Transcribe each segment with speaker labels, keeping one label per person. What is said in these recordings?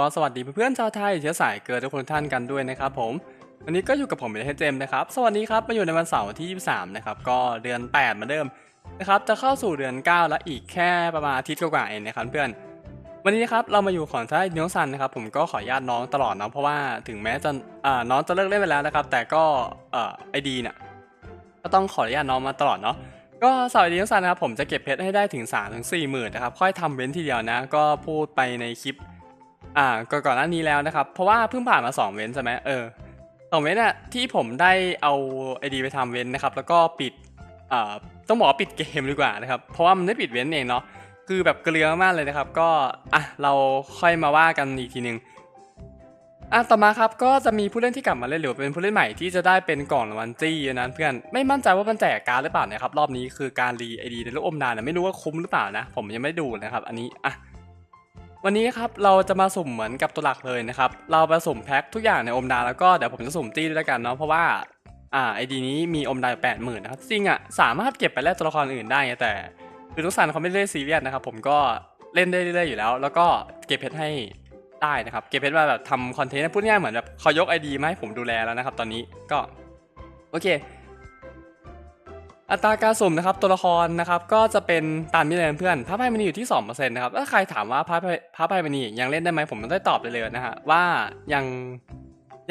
Speaker 1: ก็สวัสดีเพื่อนๆชาวไทยเชื้อสายเกิดทุกคนท่านกันด้วยนะครับผม วันนี้ก็อยู่กับผมเป็นเฮเจมส์นะครับ สวัสดีครับมาอยู่ในวันเสาร์ที่ 23 นะครับ ก็เดือน 8 เหมือนเดิมนะครับ จะเข้าสู่เดือน 9 แล้วอีกแค่ประมาณอาทิตย์กว่าๆเองนะครับเพื่อน วันนี้นะครับเรามาอยู่ของท้ายนิวซันนะครับ ผมก็ขออนุญาตน้องตลอดเนาะเพราะว่าถึงแม้จะอ่าน้องจะเลิกเล่นไปแล้วนะครับ แต่ก็เอ่อไอดีเนี่ยก็ต้องขออนุญาตน้องมาตลอดเนาะก็สวัสดีทุกท่านนะครับผมจะเก็บเพชรให้ได้ถึง3ถึง4หมื่นนะครับค่อยทำเว้นทีเดียวนะ ก็พูดไปในคลิป อ่าก่อนก่อนหน้านี้แล้วนะครับ เพราะว่าเพิ่งผ่านมา 2 เว้นใช่ไหมเออสองเว้นอะที่ผมได้เอาไอดีไปทำเว้นนะครับ แล้วก็ปิดอ่าต้องบอกปิดเกมดีกว่านะครับ เพราะว่ามันไม่ปิดเว้นเองเนาะคือแบบเกลือมากเลยนะครับ ก็อะเราค่อยมาว่ากันอีกทีนึงอะต่อมาครับก็จะมีผู้เล่นที่กลับมาเล่นหรือเป็นผู้เล่นใหม่ที่จะได้เป็นกล่องรางวัลจี้นะเพื่อนไม่มั่นใจว่ามันแจกการหรือเปล่านะครับรอบนี้คือการรีไอดีในลูกอมดานนะไม่รู้ว่าคุ้มหรือเปล่านะ ผมยังไม่ดูนะครับ อันนี้อะ วันนี้ครับเราจะมาสุ่มเหมือนกับตัวหลักเลยนะครับ เราไปสุ่มแพ็คทุกอย่างในอมดาแล้วก็เดี๋ยวผมจะสุ่มจี้ด้วยแล้วกันเนาะเพราะว่าอ่าไอดีนี้มีอมดาแปดหมื่นนะครับจริงอะสามารถเก็บไปแลกตัวละครอื่นได้แต่คือทุกสันเขาไม่ได้ซีเรียสนะครับผมก็เล่นได้เรื่อยๆอยู่แล้ว แล้วก็เก็บเพชรให้ได้นะครับเก็บเพชรมาแบบทำคอนเทนต์พูดง่ายเหมือนแบบเขายกไอดีมาให้ผมดูแลแล้วนะครับ ตอนนี้ก็โอเค อัตราการสุ่มนะครับตัวละครนะครับก็จะเป็นตามนี้เลยเพื่อนพระไพ่มณีอยู่ที่2%นะครับถ้าใครถามว่าพระไพ่พระไพ่มณียังเล่นได้ไหมผมได้ตอบเลยเลยนะฮะว่ายัง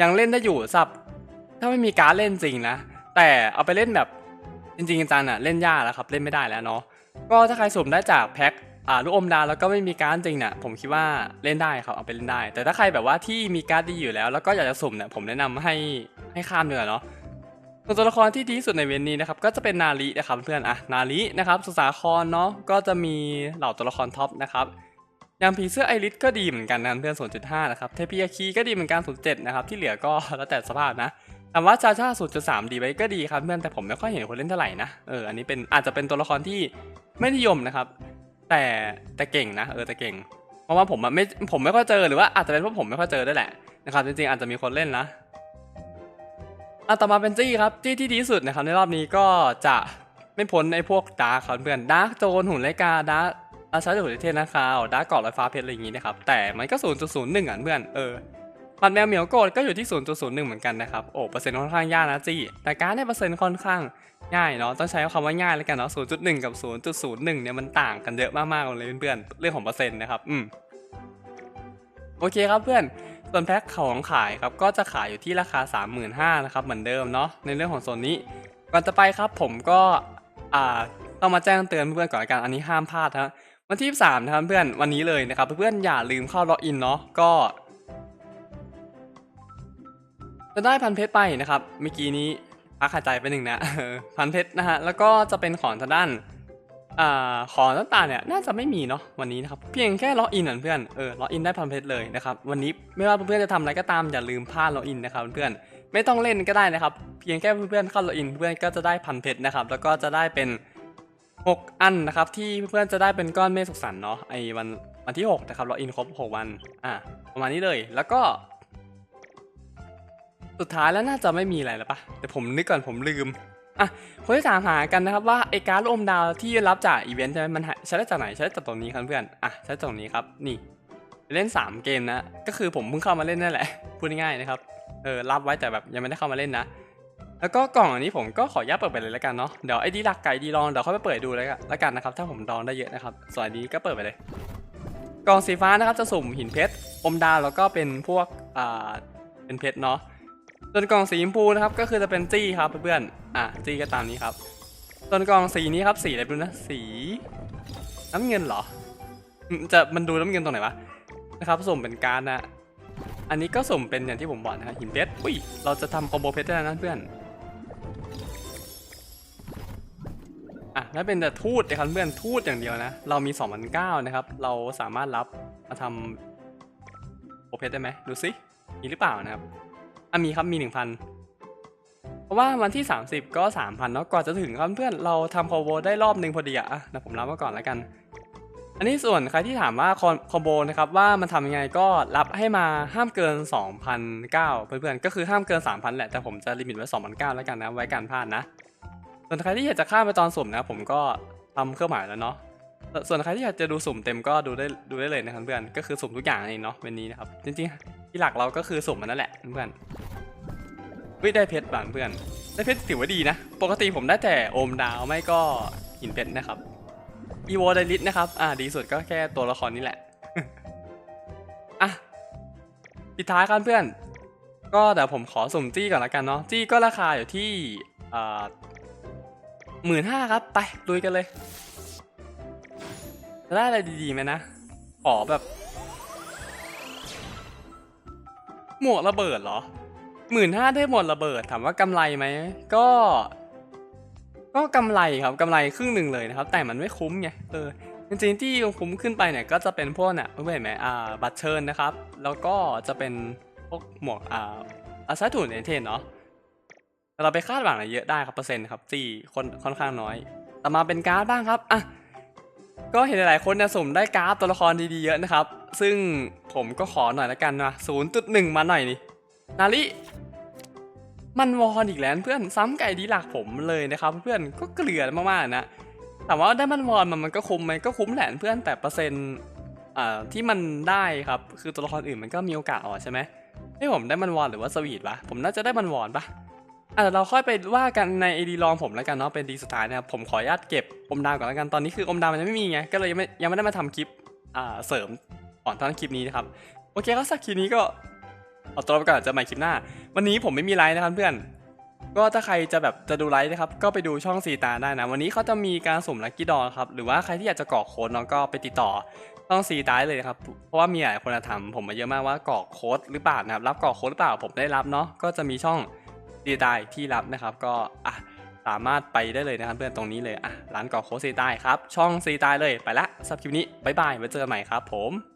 Speaker 1: ยังเล่นได้อยู่สับถ้าไม่มีการดเล่นจริงนะแต่เอาไปเล่นแบบจริงๆจังๆอะเล่นยากแล้วครับเล่นไม่ได้แล้วเนาะก็ถ้าใครสุ่มได้จากแพ็คอ่าลูกอมดาแล้วก็ไม่มีการ์ดจริงเนี่ยผมคิดว่าเล่นได้ครับเอาไปเล่นได้ แต่ถ้าใครแบบว่าที่มีการ์ดดีอยู่แล้ว แล้วก็อยากจะสุ่มเนี่ยผมแนะนำให้ให้ข้ามเนือเนาะ ส่วนตัวละครที่ดีที่สุดในเวนนี้นะครับก็จะเป็นนารินะครับเพื่อนอะนารินะครับสุสาครเนาะก็จะมีเหล่าตัวละครท็อปนะครับย่างผีเสื้อไอริสก็ดีเหมือนกันนะเพื่อน 0.5 นะครับ เทพิยาคีก็ดีเหมือนกัน 0.7 นะครับ ที่เหลือก็แล้วแต่สภาพนะถามว่าชาชา 0.3 ดีไว้ก็ดีครับเพื่อน แต่ผมไม่ค่อยเห็นคนเล่นเท่าไหร่นะ เออ อันนี้เป็นอาจจะเป็นตัวละครที่ไม่นิยมนะครับ แต่แต่เก่งนะ เออแต่เก่ง เพราะว่าผมอะไม่ผมไม่ค่อยเจอหรือว่าอาจจะเป็นเพราะผมไม่ค่อยเจอด้วยแหละนะครับ จริงๆอาจจะมีคนเล่นนะ อะต่อมาเป็นจี้ครับจี้ที่ดีที่สุดนะครับในรอบนี้ก็จะไม่พ้นไอ้พวกดาร์คครับเพื่อนดาร์คโจนหุ่นไรกาดาร์คอาชาจหุ่นเทนนะคาวดาร์คเกาะลอยฟ้าเพชรอะไรอย่างงี้นะครับแต่มันก็0.01อะเพื่อนเออปัดแมวเหมียวโกรธก็อยู่ที่0.01เหมือนกันนะครับโอ้เปอร์เซ็นต์ค่อนข้างยากนะจี้แต่การได้เปอร์เซ็นต์ค่อนข้างง่ายเนาะต้องใช้คำว่าง่ายแล้วกันเนาะ0.1กับ0.01เนี่ยมันต่างกันเยอะมากๆเลยเพื่อนเรื่องของเปอร์เซ็นต์นะครับอืมโอเคครับเพื่อน ส่วนแพ็คของขายครับก็จะขายอยู่ที่ราคา 35,000นะครับเหมือนเดิมเนาะในเรื่องของโซนนี้ ก่อนจะไปครับผมก็อ่าต้องมาแจ้งเตือนเพื่อนๆก่อนกันอันนี้ห้ามพลาดนะวันที่23นะครับเพื่อนวันนี้เลยนะครับเพื่อนๆอย่าลืมเข้าล็อกอินเนาะก็จะได้พันเพชรไปนะครับเมื่อกี้นี้พักหายใจไปหนึ่งนะพันเพชรนะฮะแล้วก็จะเป็นของทางด้าน อ่าของต่างๆเนี่ยน่าจะไม่มีเนาะวันนี้นะครับเพียงแค่ล็อกอินเพื่อนเออล็อกอินได้พันเพชรเลยนะครับวันนี้ไม่ว่าเพื่อนๆจะทำอะไรก็ตามอย่าลืมพลาดล็อกอินนะครับเพื่อนๆไม่ต้องเล่นก็ได้นะครับเพียงแค่เพื่อนๆเข้าล็อกอินเพื่อนก็จะได้พันเพชรนะครับแล้วก็จะได้เป็นหกอันนะครับที่เพื่อนจะได้เป็นก้อนเมฆสุขสันต์เนาะไอ้วันวันที่หกนะครับล็อกอินครบหกวันอะประมาณนี้เลยแล้วก็สุดท้ายแล้วน่าจะไม่มีอะไรแล้วปะแต่ผมนึกก่อนผมลืม อะคนที่ถามหากันนะครับว่าไอ้การ์ดอมดาวที่รับจากอีเวนต์ใช่ไหมมันใช้ได้จากไหนใช้ได้จากตรงนี้ครับเพื่อนอะใช้จากตรงนี้ครับนี่เล่น 3 เกมนะ ก็คือผมเพิ่งเข้ามาเล่นนั่นแหละ พูดง่ายๆนะครับ เออ รับไว้แต่แบบยังไม่ได้เข้ามาเล่นนะ แล้วก็กล่องอันนี้ผมก็ขออนุญาตเปิดไปเลยแล้วกันเนาะ เดี๋ยวไอ้ดีหลักไก่ดีลองเดี๋ยวค่อยไปเปิดดูเลยแล้วกันนะครับ ถ้าผมดองได้เยอะนะครับ ส่วนอันนี้ก็เปิดไปเลย กล่องสีฟ้านะครับจะสุ่มหินเพชร อมดาวแล้วก็เป็นพวก อ่า เป็นเพชรเนาะ ส่วนกล่องสีชมพูนะครับก็คือจะเป็นจี้ครับเพื่อนๆอะจี้ก็ตามนี้ครับส่วนกล่องสีนี้ครับสีอะไรไม่รู้นะสี น้ำเงินเหรอ จะมันดูน้ำเงินตรงไหนวะนะครับสุ่มเป็นการนะอันนี้ก็สุ่มเป็นอย่างที่ผมบอกนะหินเพชรอุ้ยเราจะทำคอมโบเพชรได้แล้วนะเพื่อนอะแล้วเป็นแต่ทูตนะครับเพื่อนทูตอย่างเดียวนะ เรามี2 0 0นะครับ เราสามารถรับมาทำโอเพชรได้ไหมดูสิมีหรือเปล่านะครับ อะมีครับมี1,000เพราะว่าวันที่ 30 ก็ 3,000เนาะก่อนจะถึงครับเพื่อนเราทำคอมโบได้รอบหนึ่งพอดีอะอะผมรับมาก่อนแล้วกัน อันนี้ส่วนใครที่ถามว่าคอมคอมโบนะครับว่ามันทำยังไงก็รับให้มาห้ามเกิน 2,009เพื่อนๆก็คือห้ามเกิน 3,000 แหละแต่ผมจะลิมิตไว้2,009แล้วกันนะไว้การพลาดนะ ส่วนใครที่อยากจะข้ามไปตอนสุ่มนะผมก็ทำเครื่องหมายแล้วเนาะส่วนใครที่อยากจะดูสุ่มเต็มก็ดูได้ดูได้เลยนะครับเพื่อนก็คือสุ่มทุกอย่างเองเนาะเป็นนี้นะครับจริงๆที่หลักเราก็คือสุ่มมันนั่นแหละเพื่อน เฮ้ยได้เพชรบางเพื่อน ได้เพชรถือว่าดีนะ ปกติผมได้แต่โอมดาวไม่ก็หินเพชรนะครับอีโวไดลิสนะครับ อ่าดีสุดก็แค่ตัวละครนี้แหละ อะปิดท้ายกันเพื่อน ก็เดี๋ยวผมขอสุ่มจี้ก่อนละกันเนาะ จี้ก็ราคาอยู่ที่อ่าหมื่นห้าครับ ไปลุยกันเลยจะได้อะไรดีๆไหมนะ ขอแบบ หมวกระเบิดเหรอ หมื่นห้าได้หมวกระเบิดถามว่ากำไรไหมก็ ก็กำไรครับกำไรครึ่งหนึ่งเลยนะครับ แต่มันไม่คุ้มไงเออจริงๆที่คุ้มขึ้นไปเนี่ยก็จะเป็นพวกเนี่ยเพื่อนเห็นไหมอ่าบัตรเชิญนะครับ แล้วก็จะเป็นพวกหมวกอ่าอาซาถูนเอเทนเนาะเราไปคาดหวังอะไรเยอะได้ครับเปอร์เซ็นต์ครับสี่คนค่อนข้างน้อยต่อมาเป็นการ์ดบ้างครับอะก็เห็นหลายๆคนเนี่ยสมได้การ์ดตัวละครดีๆเยอะนะครับ ซึ่งผมก็ขอหน่อยละกันนะ0.1 มาหน่อยนี่นาริ มันวอนอีกแล้วเพื่อนซ้ำไก่ดีหลักผมเลยนะครับ เพื่อนก็เกลือมากๆนะแต่ว่าได้มันวอนมันมันก็คุ้มไหมก็คุ้มแหละเพื่อนแต่เปอร์เซ็นต์อ่าที่มันได้ครับคือตัวละครอื่นมันก็มีโอกาสออกใช่ไหมให้ผมได้มันวอนหรือว่าสวีทวะผมน่าจะได้มันวอนปะอะเดี๋ยวเราค่อยไปว่ากันในไอดีลองผมแล้วกันเนาะเป็นดีสุดท้ายนะครับผมขออนุญาตเก็บอมดาวก่อนแล้วกันตอนนี้คืออมดาวมันยังไม่มีไงก็เลยยังไม่ยังไม่ได้มาทำคลิปอ่าเสริมก่อนตอนคลิปนี้นะครับโอเคก็สักคลิปนี้ก็ เอาตัวไปก่อนจะใหม่คลิปหน้า วันนี้ผมไม่มีไลฟ์นะครับเพื่อน ก็ถ้าใครจะแบบจะดูไลฟ์นะครับ ก็ไปดูช่องสีตาได้นะ วันนี้เขาจะมีการสุ่มลัคกี้ดอครับ หรือว่าใครที่อยากจะกรอกโค้ดน้องก็ไปติดต่อช่องสีตาได้เลยครับ เพราะว่ามีหลายคนถามผมมาเยอะมากว่ากรอกโค้ดหรือเปล่านะครับ รับกรอกโค้ดหรือเปล่าผมได้รับเนาะ ก็จะมีช่องสีตาที่รับนะครับ ก็อะสามารถไปได้เลยนะครับเพื่อนตรงนี้เลยอะร้านกรอกโค้ดสีตาครับ ช่องสีตาเลยไปละสำหรับคลิปนี้บายบายไว้เจอกันใหม่ครับ ผม